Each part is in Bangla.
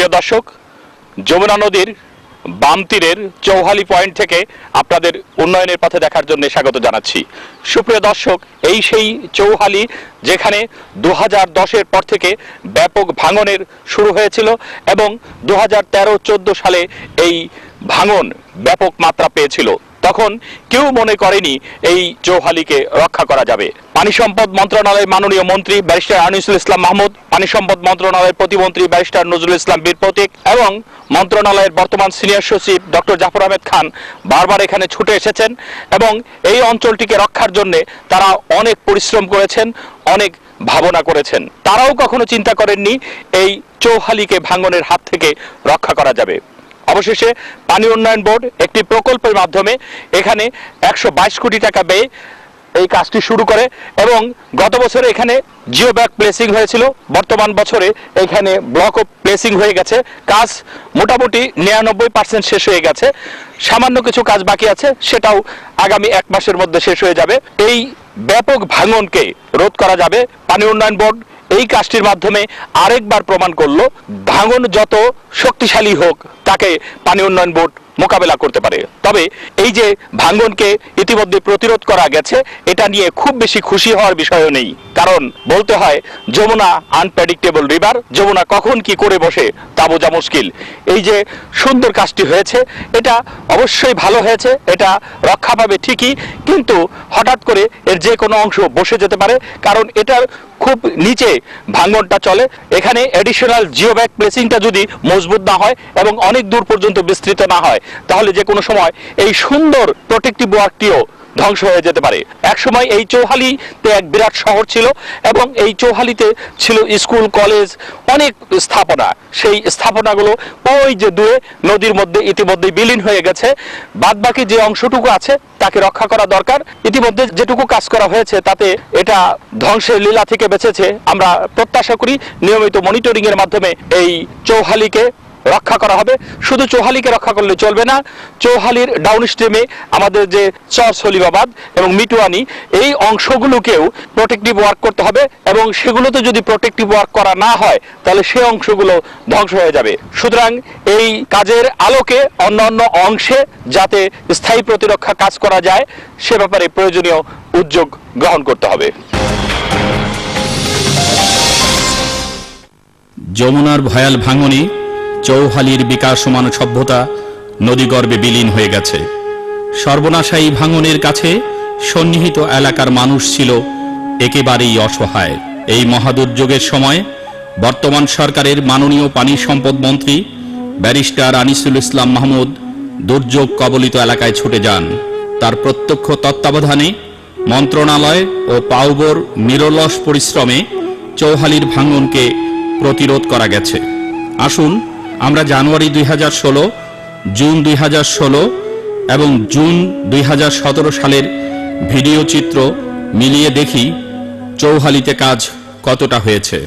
সুপ্রিয় দর্শক, যমুনা নদীর বাম তীরের চৌহালি পয়েন্ট থেকে আপনাদের উন্নয়নের পথে দেখার জন্য স্বাগত জানাচ্ছি। সুপ্রিয় দর্শক, এই সেই চৌহালি যেখানে দু হাজার দশের পর থেকে ব্যাপক ভাঙনের শুরু হয়েছিল এবং দু হাজার তেরো চোদ্দ সালে এই ভাঙন ব্যাপক মাত্রা পেয়েছিল। তখন কেউ মনে করেনি এই চৌহালিকে রক্ষা করা যাবে। পানি সম্পদ মন্ত্রণালয়ের মাননীয় মন্ত্রী ব্যারিস্টার আনিসুল ইসলাম মাহমুদ, পানি সম্পদ মন্ত্রণালয়ের প্রতিমন্ত্রী ব্যারিস্টার নজরুল ইসলাম বীর প্রতীক এবং মন্ত্রণালয়ের বর্তমান সিনিয়র সচিব ডক্টর জাফর আহমেদ খান বারবার এখানে ছুটে এসেছেন এবং এই অঞ্চলটিকে রক্ষার জন্য তারা অনেক পরিশ্রম করেছেন, অনেক ভাবনা করেছেন। তারাও কখনো চিন্তা করেননি এই চৌহালিকে ভাঙনের হাত থেকে রক্ষা করা যাবে। অবশেষে পানি উন্নয়ন বোর্ড একটি প্রকল্পের মাধ্যমে এখানে একশো বাইশ কোটি টাকা ব্যয়ে এই কাজটি শুরু করে এবং গত বছরে এখানে জিও ব্যাগ প্লেসিং হয়েছিল। বর্তমান বছরে এখানে ব্লক প্লেসিং হয়ে গেছে। কাজ মোটামুটি নিরানব্বই পার্সেন্ট শেষ হয়ে গেছে। সামান্য কিছু কাজ বাকি আছে, সেটাও আগামী এক মাসের মধ্যে শেষ হয়ে যাবে। এই ব্যাপক ভাঙনকে রোধ করা যাবে। পানি উন্নয়ন বোর্ড এই কাজটির মাধ্যমে আরেকবার প্রমাণ করল, ভাঙন যত শক্তিশালী হোক, তাকে পানি উন্নয়ন বোর্ড মোকাবেলা করতে পারে। তবে এই যে ভাঙ্গনকে ইতিমধ্যে প্রতিরোধ করা গেছে, এটা নিয়ে খুব বেশি খুশি হওয়ার বিষয়ও নেই। কারণ বলতে হয়, যমুনা আনপ্রেডিক্টেবল রিভার যমুনা কখন কি করে বসে, তা বোঝা মুশকিল। এই যে সুন্দর কাজটি হয়েছে, এটা অবশ্যই ভালো হয়েছে, এটা রক্ষা পাবে ঠিকই, কিন্তু হঠাৎ করে এর যে কোনো অংশ বসে যেতে পারে, কারণ এটার খুব নিচে ভাঙনটা চলে। এখানে অ্যাডিশনাল জিও ব্যাগ প্লেসিংটা যদি মজবুত না হয় এবং অনেক দূর পর্যন্ত বিস্তৃত না হয়, তাহলে যে কোনো সময় এই সুন্দর প্রোটেক্টিভ ওয়ার্কটিও ধ্বংস হয়ে যেতে পারে। একসময় এই চৌহালিতে এক বিরাট শহর ছিল এবং এই চৌহালিতে ছিল স্কুল, কলেজ, অনেক স্থাপনা। সেই স্থাপনাগুলো ওই যে দূরে নদীর মধ্যে ইতিমধ্যে বিলীন হয়ে গেছে। বাদবাকি যে অংশটুকু আছে তাকে রক্ষা করা দরকার। ইতিমধ্যে যেটুকু কাজ করা হয়েছে তাতে এটা ধ্বংসের লীলা থেকে বেঁচেছে। আমরা প্রত্যাশা করি নিয়মিত মনিটরিং এর মাধ্যমে এই চৌহালিকে রক্ষা করা হবে। শুধু চৌহালিকে রক্ষা করলে চলবে না। চৌহালির ডাউন স্ট্রিমে আমাদের যে চর সলিবাবাদ এবং মিটুয়ানি, এই অংশগুলোকেও প্রোটেক্টিভ ওয়ার্ক করতে হবে এবং সেগুলোতে যদি প্রোটেক্টিভ ওয়ার্ক করা না হয়, তাহলে সে অংশগুলো ধ্বংস হয়ে যাবে। সুতরাং এই কাজের আলোকে অন্যান্য অংশে যাতে স্থায়ী প্রতিরক্ষা কাজ করা যায়, সে ব্যাপারে প্রয়োজনীয় উদ্যোগ গ্রহণ করতে হবে। যমুনার ভয়াল ভাঙনে চৌহালির বিকাশমান সভ্যতা নদীগর্ভে বিলীন হয়ে গেছে। সর্বনাশায়ী ভাঙনের কাছে সন্নিহিত এলাকার মানুষ ছিল একেবারেই অসহায়। এই মহাদুর্যোগের সময় বর্তমান সরকারের মাননীয় পানি সম্পদ মন্ত্রী ব্যারিস্টার আনিসুল ইসলাম মাহমুদ দুর্যোগ কবলিত এলাকায় ছুটে যান। তার প্রত্যক্ষ তত্ত্বাবধানে মন্ত্রণালয় ও পাউবর নিরলস পরিশ্রমে চৌহালির ভাঙনকে প্রতিরোধ করা গেছে। আসুন আমরা জানুয়ারি দুই হাজার ষোলো, জুন দুই হাজার ষোলো এবং জুন দুই হাজার সতেরো সালের ভিডিও চিত্র মিলিয়ে দেখি চৌহালিতে কাজ কতটা হয়েছে।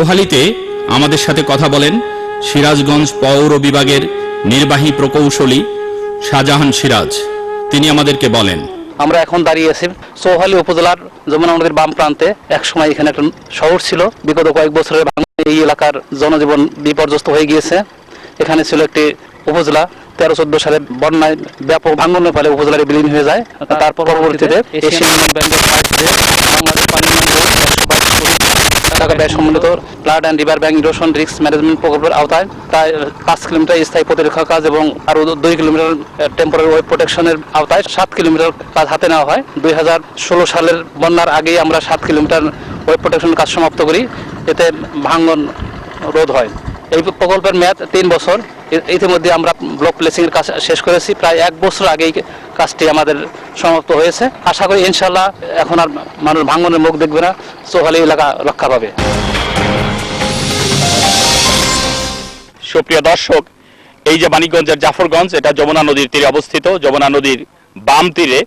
চৌহালিতে আমাদের সাথে কথা বলেন সিরাজগঞ্জ পৌর বিভাগের নির্বাহী প্রকৌশলী শাহজাহান সিরাজ। তিনি আমাদেরকে বলেন। আমরা এখন দাঁড়িয়ে আছি চৌহালি উপজেলার যমুনা নদীর বাম প্রান্তে। এক সময় এখানে একটা শহর ছিল। বিগত কয়েক বছরের এই এলাকার জনজীবন বিপর্যস্ত হয়ে গিয়েছে। এখানে ছিল একটি উপজেলা। তেরো চোদ্দ সালে বন্যায় ব্যাপক ভাঙনের ফলে উপজেলার বিলীন হয়ে যায়। তারপর পরবর্তীতে এশিয়ান ব্যাংকের বাংলাদেশ পানি টাকা ব্যয় সম্বলিত flood and river bank erosion risk management প্রকল্পের আওতায়। প্রায় পাঁচ কিলোমিটার স্থায়ী প্রতিরক্ষা কাজ এবং আরও দুই কিলোমিটার টেম্পোরারি ওয়েব প্রোটেকশনের আওতায় সাত কিলোমিটার কাজ হাতে নেওয়া হয়। দুই হাজার ষোলো সালের বন্যার আগেই আমরা সাত কিলোমিটার ওয়েব প্রোটেকশন কাজ সমাপ্ত করি। এতে ভাঙ্গন রোধ হয়। এই প্রকল্পের মেয়াদ তিন বছর। ইতিমধ্যে আমরা ব্লক প্লেসিং এর কাজ শেষ করেছি। প্রায় এক বছর আগেই কাজটি আমাদের সমাপ্ত হয়েছে। আশা করি ইনশাল্লাহ এখন আর মানুষ ভাঙনের মুখ দেখবে না চৌহালি এলাকা রক্ষা পাবে। সুপ্রিয় দর্শক, এই যে মানিকগঞ্জের জাফরগঞ্জ, এটা যমুনা নদীর তীরে অবস্থিত। যমুনা নদীর বাম তীরে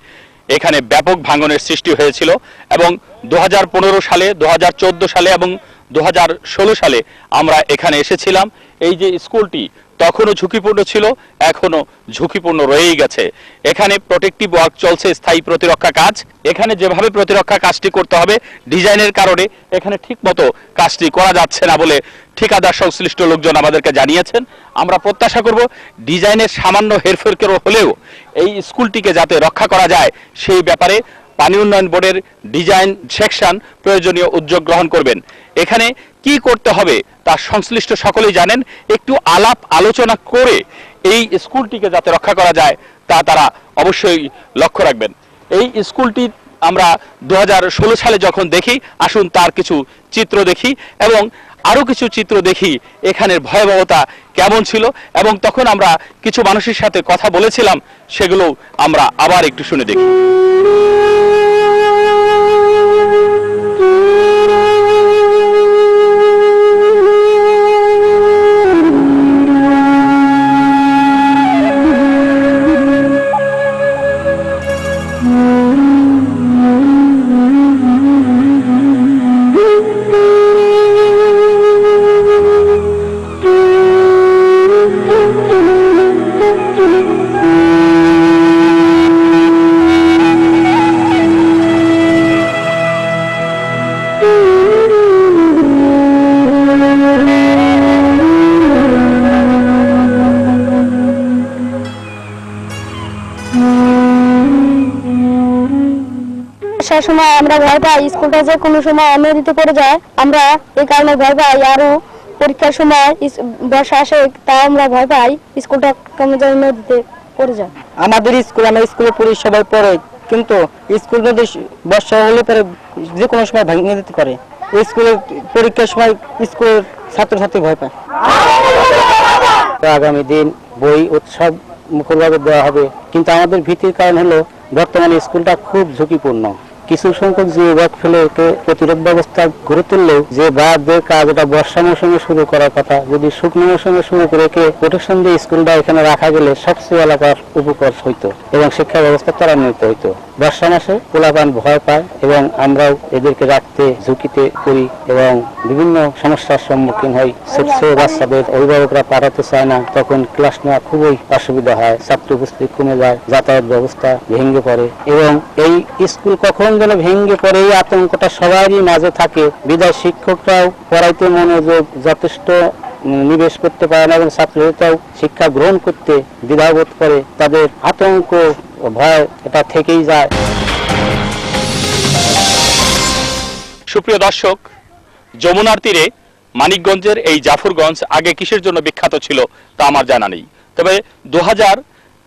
এখানে ব্যাপক ভাঙনের সৃষ্টি হয়েছিল এবং দু হাজার পনেরো সালে, দু হাজার চোদ্দ সালে এবং দু হাজার ষোলো সালে আমরা এখানে এসেছিলাম। এই যে স্কুলটি তখনও ঝুঁকিপূর্ণ ছিল এখনও ঝুঁকিপূর্ণ রয়েই গেছে। এখানে প্রোটেক্টিভ ওয়ার্ক চলছে, স্থায়ী প্রতিরক্ষা কাজ। এখানে যেভাবে প্রতিরক্ষা কাজটি করতে হবে, ডিজাইনের কারণে এখানে ঠিকমতো কাজটি করা যাচ্ছে না বলে ঠিকাদার সংশ্লিষ্ট লোকজন আমাদেরকে জানিয়েছেন। আমরা প্রত্যাশা করব ডিজাইনের সামান্য হেরফের হলেও এই স্কুলটিকে যাতে রক্ষা করা যায়, সেই ব্যাপারে পানি উন্নয়ন বোর্ডের ডিজাইন সেকশন প্রয়োজনীয় উদ্যোগ গ্রহণ করবেন। এখানে কি করতে হবে তা সংশ্লিষ্ট সকলেই জানেন। একটু আলাপ আলোচনা করে এই স্কুলটিকে যাতে রক্ষা করা যায়, তা তারা অবশ্যই লক্ষ্য রাখবেন। এই স্কুলটি আমরা দু হাজার ষোলো সালে যখন দেখি, আসুন তার কিছু চিত্র দেখি এবং আরও কিছু চিত্র দেখি, এখানের ভয়াবহতা কেমন ছিল এবং তখন আমরা কিছু মানুষের সাথে কথা বলেছিলাম, সেগুলো আমরা আবার একটু শুনে দেখি। স্কুলটা যে কোনো সময় নদীতে পড়ে যায়, আমরা এই কারণে ভয় পাই। আরও পরীক্ষার সময় বর্ষা আসে, তাও আমরা ভয় পাই স্কুলটা কেমন যেন নদীতে পড়ে যায়। আমাদের স্কুল, আমরা স্কুলে পড়ি, সবাই পড়ে, কিন্তু স্কুল যদি বর্ষা হলে পরে যে কোনো সময় ভেঙে দিতে পারে। স্কুলের পরীক্ষার সময় স্কুলের ছাত্রছাত্রী ভয় পায়। আগামী দিন বই উৎসব মুখরভাবে দেওয়া হবে, কিন্তু আমাদের ভীতির কারণ হলো বর্তমানে স্কুলটা খুব ঝুঁকিপূর্ণ। কিছু সংখ্যক যে ওয়াক ফেলে একে প্রতিরোধ ব্যবস্থা গড়ে তুললেও যে বাদের কাজ এটা বর্ষা মৌসুমে শুরু করার কথা, যদি শুকনো মৌসুমে শুরু করে একে প্রোটেকশন দিয়ে স্কুলটা এখানে রাখা গেলে সবচেয়ে এলাকার উপকার হইতো এবং শিক্ষা ব্যবস্থা ত্বরান্বিত হইতো। বর্ষা মাসে পোলাপান ভয় পায় এবং আমরাও এদেরকে রাখতে, ঝুঁকিতে করি এবং বিভিন্ন সমস্যার সম্মুখীন হই। ছোট বাচ্চাদের অভিভাবকরা পাঠাতে চায় না, তখন ক্লাস নেওয়া খুবই অসুবিধা হয়। ছাত্র উপস্থিতি কমে যায়, যাতায়াত ব্যবস্থা ভেঙে পড়ে এবং এই স্কুল কখন যেন ভেঙে পড়ে এই আতঙ্কটা সবারই মাঝে থাকে। বিদায় শিক্ষকরাও পড়াইতে মনোযোগ যথেষ্ট নিবেশ করতে পারে না এবং ছাত্রছাত্রীরাও শিক্ষা গ্রহণ করতে দ্বিধাবোধ করে। তাদের আতঙ্ক ভয় এটা থেকেই যায়। সুপ্রিয় দর্শক, যমুনার তীরে মানিকগঞ্জের এই জাফরগঞ্জ আগে কিসের জন্য বিখ্যাত ছিল তা আমার জানা নেই। তবে দু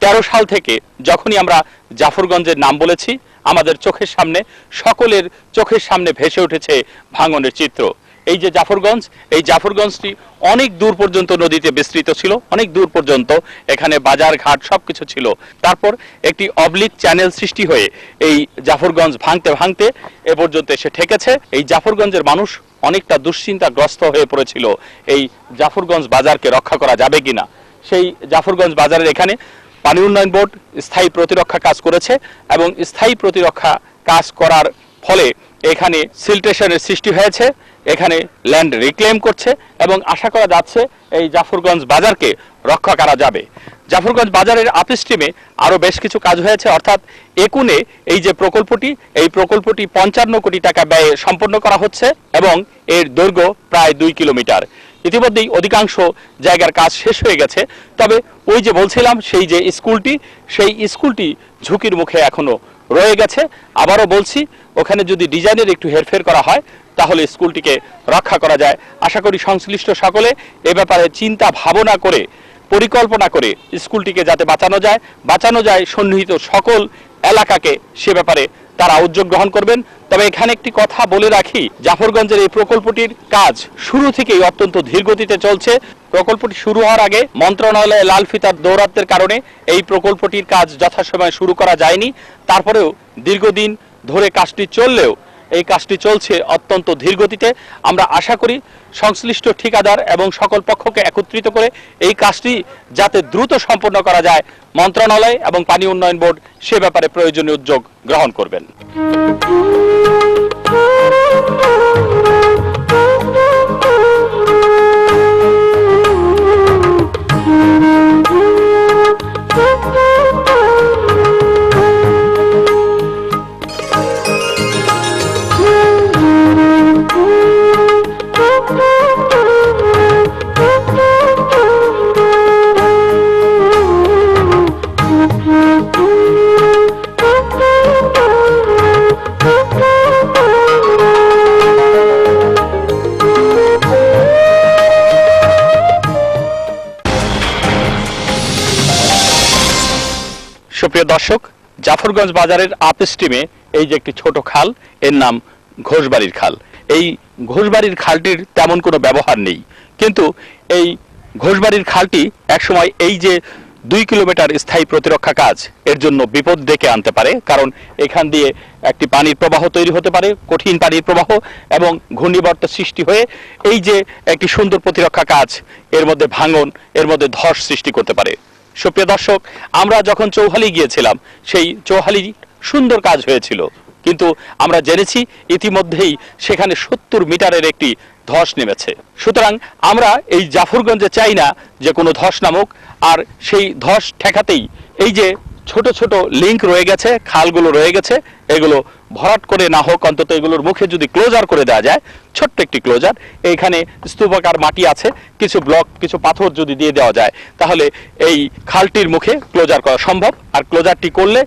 তেরো সাল থেকে যখনই আমরা জাফরগঞ্জের নাম বলেছি আমাদের চোখের সামনে, সকলের চোখের সামনে ভেসে উঠেছে ভাঙনের চিত্র। এই যে জাফরগঞ্জ, এই জাফরগঞ্জটি অনেক দূর পর্যন্ত নদীতে বিস্তৃত ছিল, অনেক দূর পর্যন্ত এখানে বাজার ঘাট সবকিছু ছিল। তারপর একটি অবলিক চ্যানেল সৃষ্টি হয়ে এই জাফরগঞ্জ ভাঙতে ভাঙতে এ পর্যন্ত এসে ঠেকেছে। এই জাফরগঞ্জের মানুষ অনেকটা দুশ্চিন্তাগ্রস্ত হয়ে পড়েছিল, এই জাফরগঞ্জ বাজারকে রক্ষা করা যাবে কিনা। সেই জাফরগঞ্জ বাজারের এখানে পানি উন্নয়ন বোর্ড স্থায়ী প্রতিরক্ষা কাজ করেছে এবং স্থায়ী প্রতিরক্ষা কাজ করার ফলে এখানে সিলটেশনের সৃষ্টি হয়েছে, এখানে ল্যান্ড রিক্লেম করছে এবং আশা করা যাচ্ছে এই জাফরগঞ্জ বাজারকে রক্ষা করা যাবে। জাফরগঞ্জ বাজারের আপস্ট্রিমে আরও বেশ কিছু কাজ হয়েছে, অর্থাৎ একুনে এই যে প্রকল্পটি, এই প্রকল্পটি পঞ্চান্ন কোটি টাকা ব্যয়ে সম্পন্ন করা হচ্ছে এবং এর দৈর্ঘ্য প্রায় দুই কিলোমিটার। ইতিমধ্যেই অধিকাংশ জায়গার কাজ শেষ হয়ে গেছে। তবে ওই যে বলছিলাম, সেই যে স্কুলটি, সেই স্কুলটি ঝুঁকির মুখে এখনও রয়ে গেছে। আবারও বলছি, ওখানে যদি ডিজাইনের একটু হেরফের করা হয়, তাহলে স্কুলটিকে রক্ষা করা যায়। আশা করি সংশ্লিষ্ট সকলে এ ব্যাপারে চিন্তা ভাবনা করে, পরিকল্পনা করে স্কুলটিকে যাতে বাঁচানো যায়। বাঁচানো যায় সন্নিহিত সকল এলাকাকে সে ব্যাপারে তারা উদ্যোগ গ্রহণ করবেন। তবে এখানে একটি কথা বলে রাখি, জাফরগঞ্জের এই প্রকল্পটির কাজ শুরু থেকেই অত্যন্ত ধীরগতিতে চলছে। প্রকল্পটি শুরু হওয়ার আগে মন্ত্রণালয়ে লাল ফিতার দৌরাত্মের কারণে এই প্রকল্পটির কাজ যথাসময়ে শুরু করা যায়নি। তারপরেও দীর্ঘদিন ধরে কাজটি চললেও এই কাজটি চলছে অত্যন্ত ধীরগতিতে আমরা আশা করি সংশ্লিষ্ট ঠিকাদার এবং সকল পক্ষকে একত্রিত করে এই কাজটি যাতে দ্রুত সম্পন্ন করা যায়, মন্ত্রণালয় এবং পানি উন্নয়ন বোর্ড সে ব্যাপারে প্রয়োজনীয় উদ্যোগ গ্রহণ করবেন। সুপ্রিয় দর্শক, জাফরগঞ্জ বাজারের আপ স্ট্রিমে এই যে একটি ছোট খাল, এর নাম ঘোষবাড়ির খাল। এই ঘোষবাড়ির খালটির তেমন কোনো ব্যবহার নেই। কিন্তু এই ঘোষবাড়ির খালটি একসময় এই যে দুই কিলোমিটার স্থায়ী প্রতিরক্ষা কাজ, এর জন্য বিপদ ডেকে আনতে পারে। কারণ এখান দিয়ে একটি পানির প্রবাহ তৈরি হতে পারে, কঠিন পানির প্রবাহ এবং ঘূর্ণিবর্ত সৃষ্টি হয়ে এই যে একটি সুন্দর প্রতিরক্ষা কাজ, এর মধ্যে ভাঙন, এর মধ্যে ধস সৃষ্টি করতে পারে। সুপ্রিয় দর্শক, আমরা যখন চৌহালি গিয়েছিলাম, সেই চৌহালি সুন্দর কাজ হয়েছিল। কিন্তু আমরা জেনেছি ইতিমধ্যেই সেখানে সত্তর মিটারের একটি ধস নেমেছে। সুতরাং আমরা এই জাফরগঞ্জে চাই না যে কোনো ধস নামুক, আর সেই ধস ঠেকাতেই এই যে ছোট ছোট লিঙ্ক রয়ে গেছে, খালগুলো রয়ে গেছে। এগুলো ভরাট করে না হোক, অন্তত এগুলোর মুখে যদি ক্লোজার করে দেওয়া যায়, ছোট্ট একটি ক্লোজার এইখানে স্তূপাকার মাটি আছে, কিছু ব্লক কিছু পাথর যদি দিয়ে দেওয়া যায়, তাহলে এই খালটির মুখে ক্লোজার করা সম্ভব। আর ক্লোজারটি করলে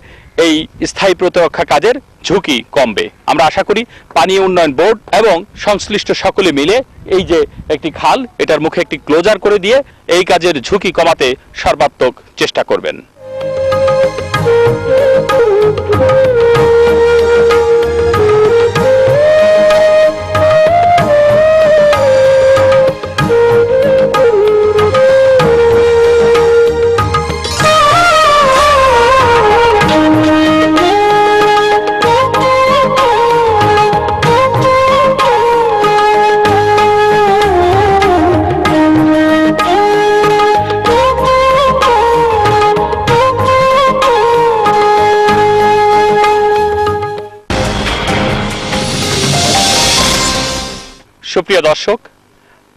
এই স্থায়ী প্রতিরক্ষা কাজের ঝুঁকি কমবে। আমরা আশা করি পানি উন্নয়ন বোর্ড এবং সংশ্লিষ্ট সকলে মিলে এই যে একটি খাল, এটার মুখে একটি ক্লোজার করে দিয়ে এই কাজের ঝুঁকি কমাতে সর্বাত্মক চেষ্টা করবেন। Thank you. সুপ্রিয় দর্শক,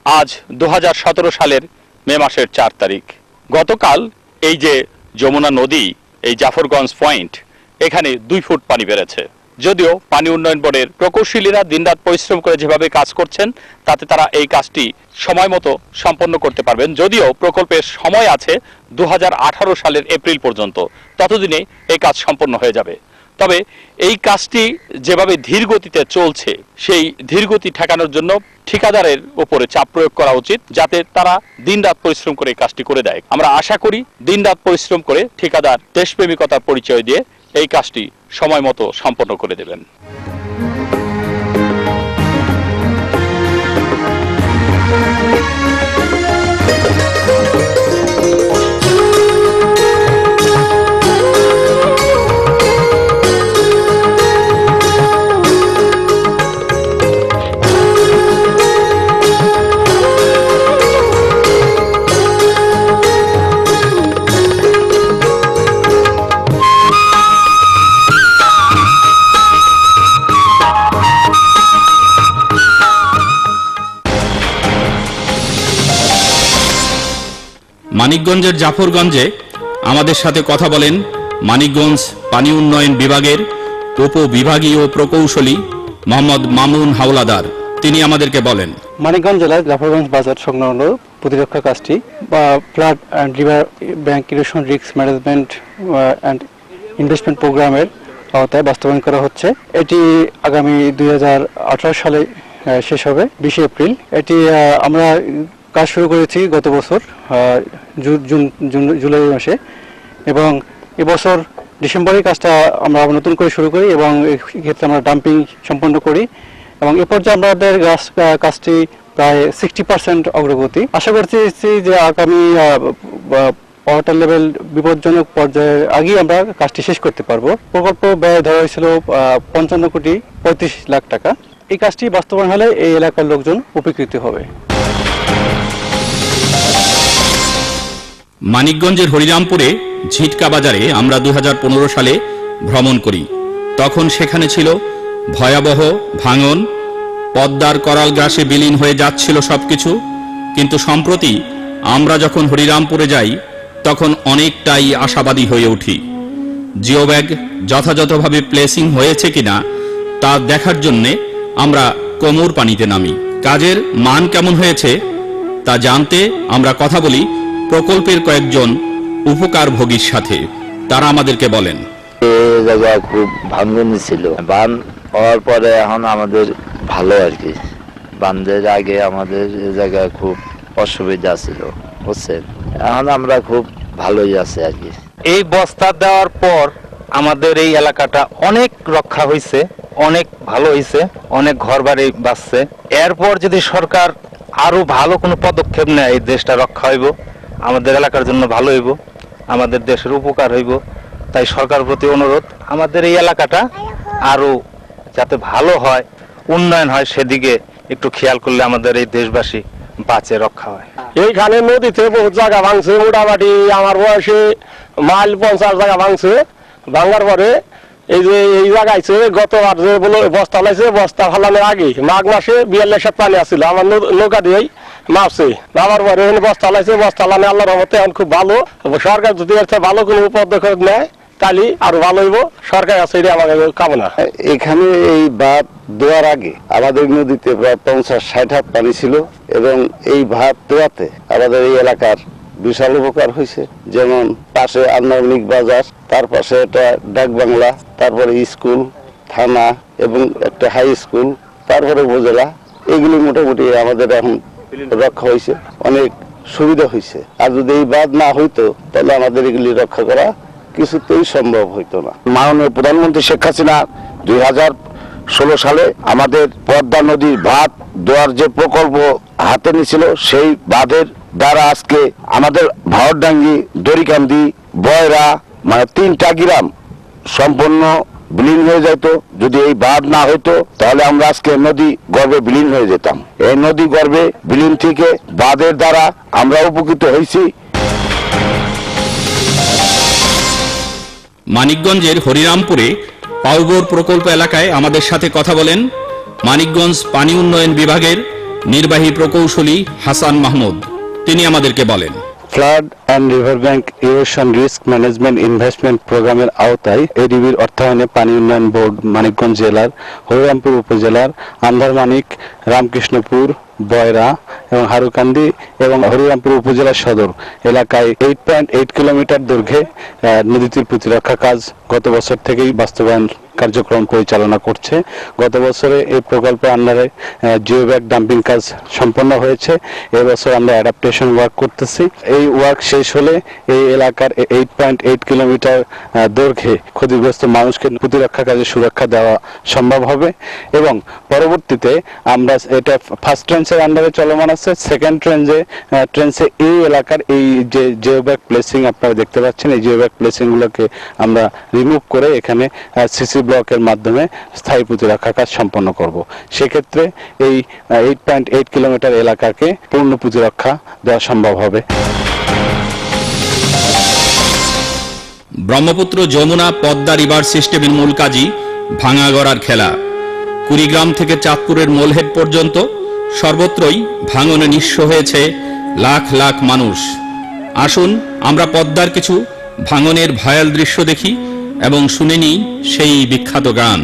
আজ দু হাজার সতেরো সালের মে মাসের চার তারিখ। গতকাল এই যে যমুনা নদী, এই জাফরগঞ্জ পয়েন্ট, এখানে দুই ফুট পানি বেড়েছে। যদিও পানি উন্নয়ন বোর্ডের প্রকৌশলীরা দিনরাত পরিশ্রম করে যেভাবে কাজ করছেন, তাতে তারা এই কাজটি সময় মতো সম্পন্ন করতে পারবেন। যদিও প্রকল্পের সময় আছে দু হাজার আঠারো সালের এপ্রিল পর্যন্ত, ততদিনে এই কাজ সম্পন্ন হয়ে যাবে। তবে এই কাজটি যেভাবে ধীর গতিতে চলছে, সেই ধীর গতি ঠেকানোর জন্য ঠিকাদারের উপরে চাপ প্রয়োগ করা উচিত, যাতে তারা দিনরাত পরিশ্রম করে এই কাজটি করে দেয়। আমরা আশা করি দিনরাত পরিশ্রম করে ঠিকাদার দেশপ্রেমিকতার পরিচয় দিয়ে এই কাজটি সময় মতো সম্পন্ন করে দেবেন। মানিকগঞ্জের জাফরগঞ্জে আমাদের সাথে কথা বলেন মানিকগঞ্জ পানি উন্নয়ন বিভাগের উপবিভাগীয় প্রকৌশলী মোহাম্মদ মামুন হাওলাদার। তিনি আমাদেরকে বলেন। মানিকগঞ্জ জেলার জাফরগঞ্জ বাজার সংলগ্ন প্রতিরক্ষা কাজটি বা flood and river bank erosion risk management and investment প্রোগ্রামের আওতায় বাস্তবায়ন করা হচ্ছে। এটি আগামী দুই হাজার আঠারো সালে শেষ হবে, বিশে এপ্রিল। এটি আমরা কাজ শুরু করেছি গত বছর জুন জুলাই মাসে। এবং এবছর ডিসেম্বরে কাজটা আমরা নতুন করে শুরু করি এবং এক্ষেত্রে আমরা ডাম্পিং সম্পন্ন করি। এবং এ পর্যায়ে আমাদের গাছ কাজটি প্রায় সিক্সটি পার্সেন্ট অগ্রগতি। আশা করছি যে আগামী ওয়াটার লেভেল বিপজ্জনক পর্যায়ের আগেই আমরা কাজটি শেষ করতে পারব। প্রকল্প ব্যয় ধরা হয়েছিল পঞ্চান্ন কোটি পঁয়ত্রিশ লাখ টাকা। এই কাজটি বাস্তবায়ন হলে এই এলাকার লোকজন উপকৃত হবে। মানিকগঞ্জের হরিরামপুরে ঝিটকা বাজারে আমরা দু হাজার পনেরো সালে ভ্রমণ করি। তখন সেখানে ছিল ভয়াবহ ভাঙন, পদ্মার করাল গ্রাসে বিলীন হয়ে যাচ্ছিল সবকিছু। কিন্তু সম্প্রতি আমরা যখন হরিরামপুরে যাই, তখন অনেকটাই আশাবাদী হয়ে উঠি। জিও ব্যাগ যথাযথভাবে প্লেসিং হয়েছে কিনা, তা দেখার জন্যে আমরা কোমর পানিতে নামি। কাজের মান কেমন হয়েছে, তা জানতে আমরা কথা বলি প্রকল্পের কয়েকজন উপকারভোগীর সাথে। তারা আমাদেরকে বলেন। এই জায়গা খুব ভাঙ্গনি ছিল। বান হওয়ার পরে এখন আমাদের ভালো আর কি। বান্ধের আগে আমাদের এই জায়গায় খুব অসুবিধা ছিল বুঝছেন? এখন আমরা খুব ভালোই আছি আর কি। এই বস্তা দেওয়ার পর আমাদের এই এলাকাটা অনেক রক্ষা হয়েছে অনেক ভালো হয়েছে অনেক ঘর বাড়ি বাঁচছে। এরপর যদি সরকার আরও ভালো কোনো পদক্ষেপ নেয় এই দেশটা রক্ষা হইব। আমাদের এলাকার জন্য ভালো হইব, আমাদের দেশের উপকার হইব। তাই সরকার প্রতি অনুরোধ, আমাদের এই এলাকাটা আরও যাতে ভালো হয়, উন্নয়ন হয়, সেদিকে একটু খেয়াল করলে আমাদের এই দেশবাসী বাঁচে, রক্ষা হয়। এইখানে নদীতে বহুত জায়গা ভাঙছে, মোটামুটি আমার বয়সে মাইল পঞ্চাশ জায়গা ভাঙছে। ভাঙার পরে এই যে এই জায়গায় গতবার যে বস্তা লাইছে, বস্তা ফালানোর আগে মাঘ মাসে বিয়াল্লিশ পানি আসছিল। আমার নৌকা দিয়েই মাপছে নামার পরে এখানে বস্তা লাইছে বস্তা লানে আল্লাহর রহমতে এখন খুব ভালো। সরকার যদি এর ভালো কোনো পদক্ষেপ নেয়, তাহলে আরও ভালো হইব। সরকার আছে এটা আমাদের কামনা। এখানে এই বাঁধ দেওয়ার আগে আমাদের নদীতে প্রায় পঞ্চাশ ষাট হাত পানি ছিল এবং এই ভাত দেওয়াতে আমাদের এই এলাকার বিশাল উপকার হয়েছে। যেমন পাশে আন্দোলনিক বাজার, তার পাশে একটা ডাক বাংলা, তারপরে স্কুল, থানা এবং একটা হাই স্কুল, তারপরে উপজেলা। এগুলি মোটামুটি আমাদের এখন রক্ষা হয়েছে, অনেক সুবিধা হয়েছে। আর যদি এই বাঁধ না হইতো, তাহলে আমাদের এগুলি রক্ষা করা কিছুতেই সম্ভব হইতো না। মাননীয় প্রধানমন্ত্রী শেখ হাসিনা দুই হাজার ষোলো সালে আমাদের পদ্মা নদীর বাঁধ দেওয়ার যে প্রকল্প হাতে নিয়েছিল, সেই বাঁধের দ্বারা আজকে আমাদের ভাওরডাঙ্গি, দড়িকান্দি, বয়রা মানে তিনটা গ্রাম সম্পূর্ণ বিলীন হয়ে যেত যদি এই বাঁধ না হতো তাহলে আমরা আজকে নদী গর্ভে বিলীন হয়ে যেতাম। এই নদী গর্ভে বিলীন থেকে বাঁধের দ্বারা আমরা উপকৃত হয়েছি মানিকগঞ্জের হরিরামপুরে পাউবোর প্রকল্প এলাকায় আমাদের সাথে কথা বলেন মানিকগঞ্জ পানি উন্নয়ন বিভাগের নির্বাহী প্রকৌশলী হাসান মাহমুদ। তিনি আমাদেরকে বলেন flood and river bank erosion risk management investment প্রোগ্রামের আওতায় এডিবির অর্থায়নে পানি উন্নয়ন বোর্ড, মানিকগঞ্জ জেলার, হরিরামপুর উপজেলার আন্ধারমানিক রামকৃষ্ণপুর, বয়রা এবং হারুকান্দি এবং হরিরামপুর উপজেলা সদর এলাকায় এইট পয়েন্ট এইট কিলোমিটার দৈর্ঘ্যে নদীটির প্রতিরক্ষা কাজ গত বছর থেকেই বাস্তবায়ন কার্যক্রম পরিচালনা করছে। গত বছরে এই প্রকল্পের আন্ডারে জিও ব্যাগ ডাম্পিং কাজ সম্পন্ন হয়েছে। এবছর আমরা অ্যাডাপ্টেশন ওয়ার্ক করতেছি। এই ওয়ার্ক শেষ হলে এই এলাকার এইট পয়েন্ট এইট কিলোমিটার দৈর্ঘ্যে ক্ষতিগ্রস্ত মানুষকে প্রতিরক্ষা কাজে সুরক্ষা দেওয়া সম্ভব হবে। এবং পরবর্তীতে আমরা এটা ফার্স্ট ট্রেন্সের আন্ডারে চলমান আছে। সেকেন্ড ট্রেন্সে ট্রেন্সে এই এলাকার এই যে জিওব্যাগ প্লেসিং আপনারা দেখতে পাচ্ছেন, এই জিওব্যাগ প্লেসিং গুলোকে আমরা রিমুভ করে এখানে সিসি ব্লকের মাধ্যমে স্থায়ী প্রতিরক্ষা কাজ সম্পন্ন করব। সেক্ষেত্রে এই এইট পয়েন্ট এইট কিলোমিটার এলাকাকে পূর্ণ প্রতিরক্ষা দেওয়া সম্ভব হবে। ব্রহ্মপুত্র যমুনা পদ্মা রিভার সিস্টেমের মূল কাজই ভাঙা গড়ার খেলা। কুড়িগ্রাম থেকে চাঁদপুরের মোলহেড পর্যন্ত সর্বত্রই ভাঙনে নিঃস্ব হয়েছে লাখ লাখ মানুষ। আসুন, আমরা পদ্মার কিছু ভাঙনের ভয়াল দৃশ্য দেখি এবং শুনে নিই সেই বিখ্যাত গান।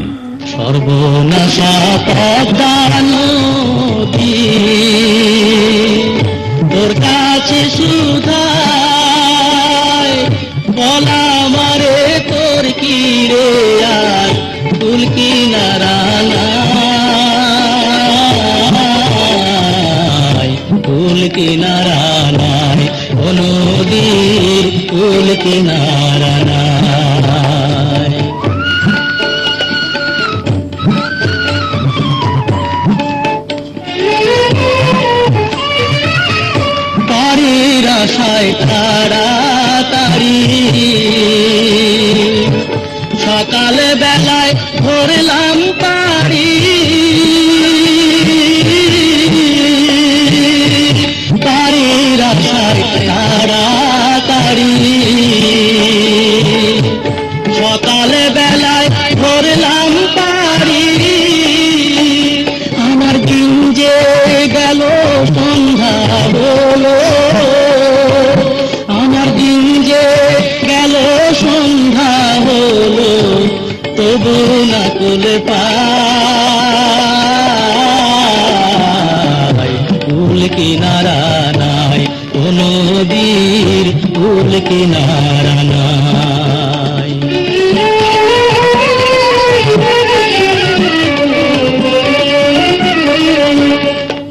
কিনারা নাই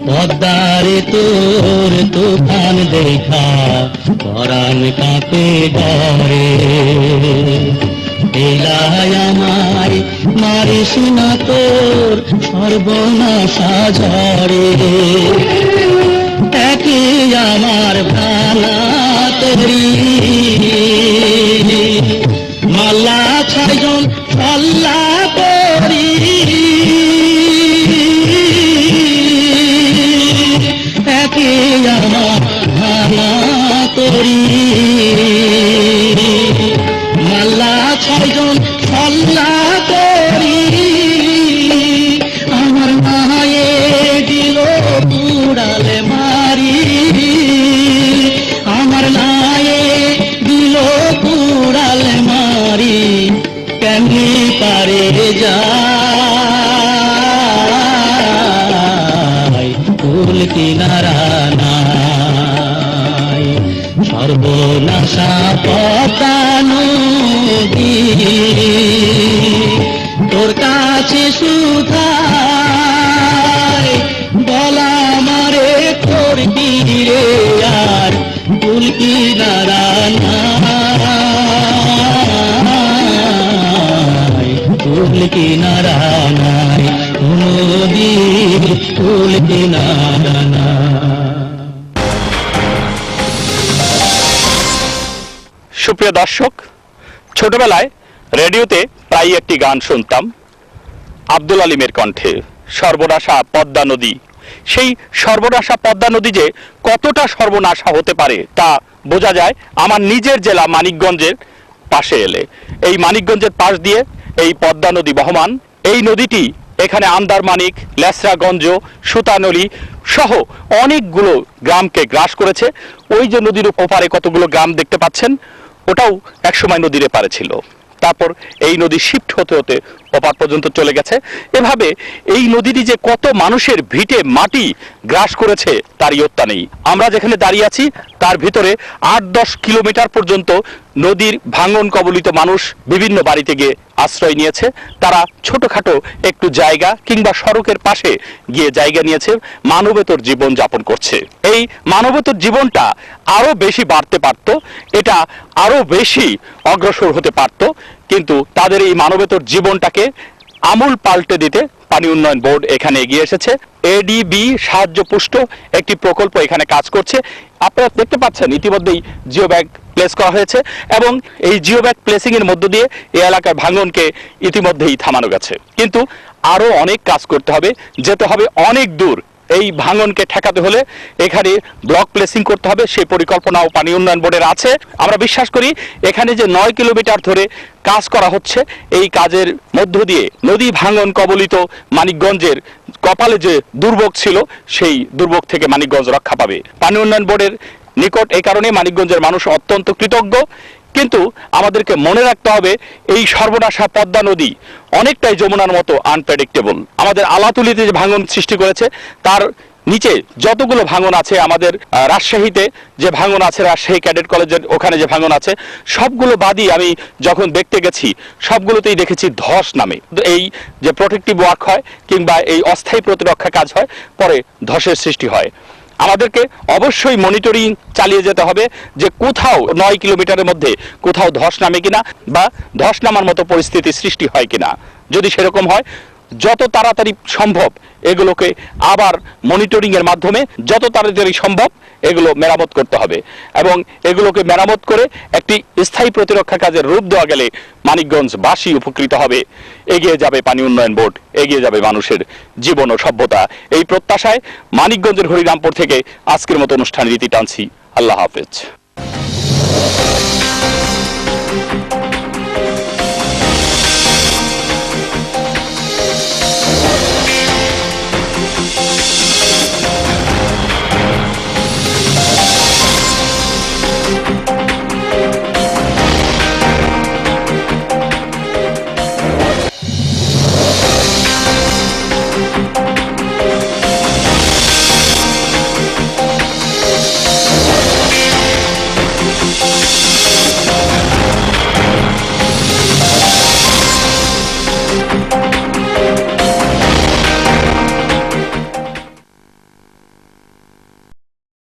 পদ্মারে তোর তুফান দেখা, পরাণ কাঁপে ডরে। এলাই আমায় মারিস না তোর সর্বনাশা ঝরে একে আমার ভালা তরি। করি ফুল কিনারা নাই ফুল কিনারা নাই সুপ্রিয় দর্শক, ছোটবেলায় রেডিওতে প্রায় একটি গান শুনতাম, আব্দুল আলিমের কণ্ঠে, সর্বনাশা পদ্মা নদী। সেই সর্বনাশা পদ্মা নদী যে কতটা সর্বনাশা হতে পারে তা বোঝা যায় আমার নিজের জেলা মানিকগঞ্জের পাশে এলে। এই মানিকগঞ্জের পাশ দিয়ে এই পদ্মা নদী বহমান। এই নদীটি এখানে আন্দারমানিক লেসরাগঞ্জ সুতানলি সহ অনেকগুলো গ্রামকে গ্রাস করেছে। ওই যে নদীর ওপারে কতগুলো গ্রাম দেখতে পাচ্ছেন, ওটাও একসময় নদীর এপারে ছিল। তারপর এই নদী শিফট হতে হতে অপার পর্যন্ত চলে গেছে। এভাবে এই নদীটি যে কত মানুষের ভিটে মাটি গ্রাস করেছে তার ইয়ত্তা নেই। আমরা যেখানে দাঁড়িয়ে আছি, তার ভিতরে আট দশ কিলোমিটার পর্যন্ত নদীর ভাঙন কবলিত মানুষ বিভিন্ন বাড়িতে গিয়ে আশ্রয় নিয়েছে। তারা ছোটখাটো একটু জায়গা কিংবা সড়কের পাশে গিয়ে জায়গা নিয়েছে। মানবেতর জীবন যাপন করছে। এই মানবেতর জীবনটা আরও বেশি বাড়তে পারত। এটা আরও বেশি অগ্রসর হতে পারত। কিন্তু তাদের এই মানবেতর জীবনটাকে আমূল পাল্টে দিতে পানি উন্নয়ন বোর্ড এখানে এগিয়ে এসেছে। এডিবি সাহায্য পুষ্ট একটি প্রকল্প এখানে কাজ করছে। আপনারা দেখতে পাচ্ছেন, ইতিমধ্যেই জিও ব্যাগ প্লেস করা হয়েছে এবং এই জিও ব্যাগ প্লেসিং এর মধ্য দিয়ে এই এলাকার ভাঙনকে ইতিমধ্যেই থামানো গেছে। কিন্তু আরও অনেক কাজ করতে হবে, যেতে হবে অনেক দূর। এই ভাঙনকে ঠেকাতে হলে এখানে ব্লক প্লেসিং করতে হবে, সেই পরিকল্পনাও পানি উন্নয়ন বোর্ডের আছে। আমরা বিশ্বাস করি এখানে যে নয় কিলোমিটার ধরে কাজ করা হচ্ছে, এই কাজের মধ্য দিয়ে নদী ভাঙন কবলিত মানিকগঞ্জের কপালে যে দুর্ভোগ ছিল, সেই দুর্ভোগ থেকে মানিকগঞ্জ রক্ষা পাবে। পানি উন্নয়ন বোর্ডের নিকট এই কারণে মানিকগঞ্জের মানুষ অত্যন্ত কৃতজ্ঞ। কিন্তু আমাদেরকে মনে রাখতে হবে, এই সর্বনাশা পদ্মা নদী অনেকটাই যমুনার মতো আনপ্রেডিক্টেবল আমাদের আলাতুলিতে যে ভাঙন সৃষ্টি করেছে, তার নিচে যতগুলো ভাঙন আছে আমাদের রাজশাহীতে যে ভাঙন আছে, রাজশাহী ক্যাডেট কলেজের ওখানে যে ভাঙন আছে, সবগুলো বাদই আমি যখন দেখতে গেছি, সবগুলোতেই দেখেছি ধস নামে। এই যে প্রোটেক্টিভ ওয়ার্ক হয় কিংবা এই অস্থায়ী প্রতিরক্ষা কাজ হয়, পরে ধসের সৃষ্টি হয়। আমাদেরকে অবশ্যই মনিটরিং চালিয়ে যেতে হবে যে কোথাও নয় কিলোমিটারের মধ্যে কোথাও ধস নামে কিনা বা ধস নামার মতো পরিস্থিতি সৃষ্টি হয় কিনা। যদি সেরকম হয়, যত তাড়াতাড়ি সম্ভব এগুলোকে আবার মনিটরিংয়ের মাধ্যমে, যত তাড়াতাড়ি সম্ভব এগুলো মেরামত করতে হবে। এবং এগুলোকে মেরামত করে একটি স্থায়ী প্রতিরক্ষা কাজের রূপ দেওয়া গেলে মানিকগঞ্জ বাসী উপকৃত হবে। এগিয়ে যাবে পানি উন্নয়ন বোর্ড, এগিয়ে যাবে মানুষের জীবন ও সভ্যতা। এই প্রত্যাশায় মানিকগঞ্জের হরিরামপুর থেকে আজকের মতো অনুষ্ঠান রীতি টানছি। আল্লাহ হাফেজ।